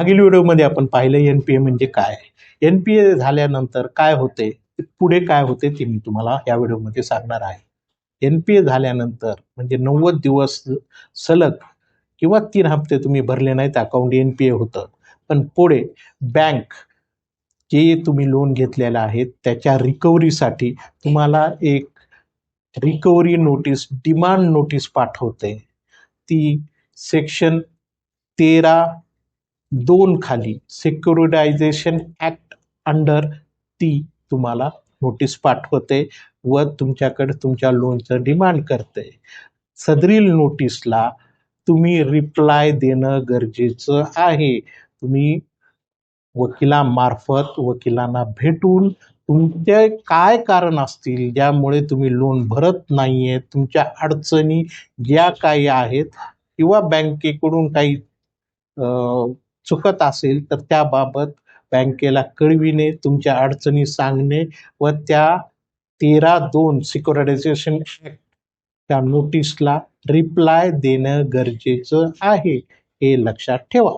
मागील व्हिडिओमध्ये आपण पाहिलं एन पी ए म्हणजे काय? एन पी ए झाल्यानंतर काय होते? पुढे काय होते ते मी तुम्हाला या व्हिडिओमध्ये सांगणार आहे. एन पी ए झाल्यानंतर म्हणजे नव्वद दिवस सलग किंवा तीन हप्ते तुम्ही भरले नाहीत अकाउंट एन पी ए होतं. पण पुढे बँक जे तुम्ही लोन घेतलेलं आहे त्याच्या रिकव्हरीसाठी तुम्हाला एक रिकव्हरी नोटीस डिमांड नोटीस पाठवते. ती सेक्शन तेरा दोन खाली सेक्युरिटायझेशन ॲक्ट अंडर ती तुम्हाला नोटीस पाठवते व तुमच्याकडे तुमच्या लोनचं डिमांड करते. सदरील नोटीसला तुम्ही रिप्लाय देणं गरजेचं आहे. तुम्ही वकिलामार्फत वकिलांना भेटून तुमचे काय कारण असतील ज्यामुळे तुम्ही लोन भरत नाही तुमच्या अडचणी ज्या काही आहेत किंवा बँकेकडून काही अ, चुकत असेल तर त्याबाबत बँकेला कळविणे तुमच्या अडचणी सांगणे व त्या तेरा दोन सिक्युरिटायझेशन ॲक्ट त्या नोटीसला रिप्लाय देणं गरजेचं आहे हे लक्षात ठेवा.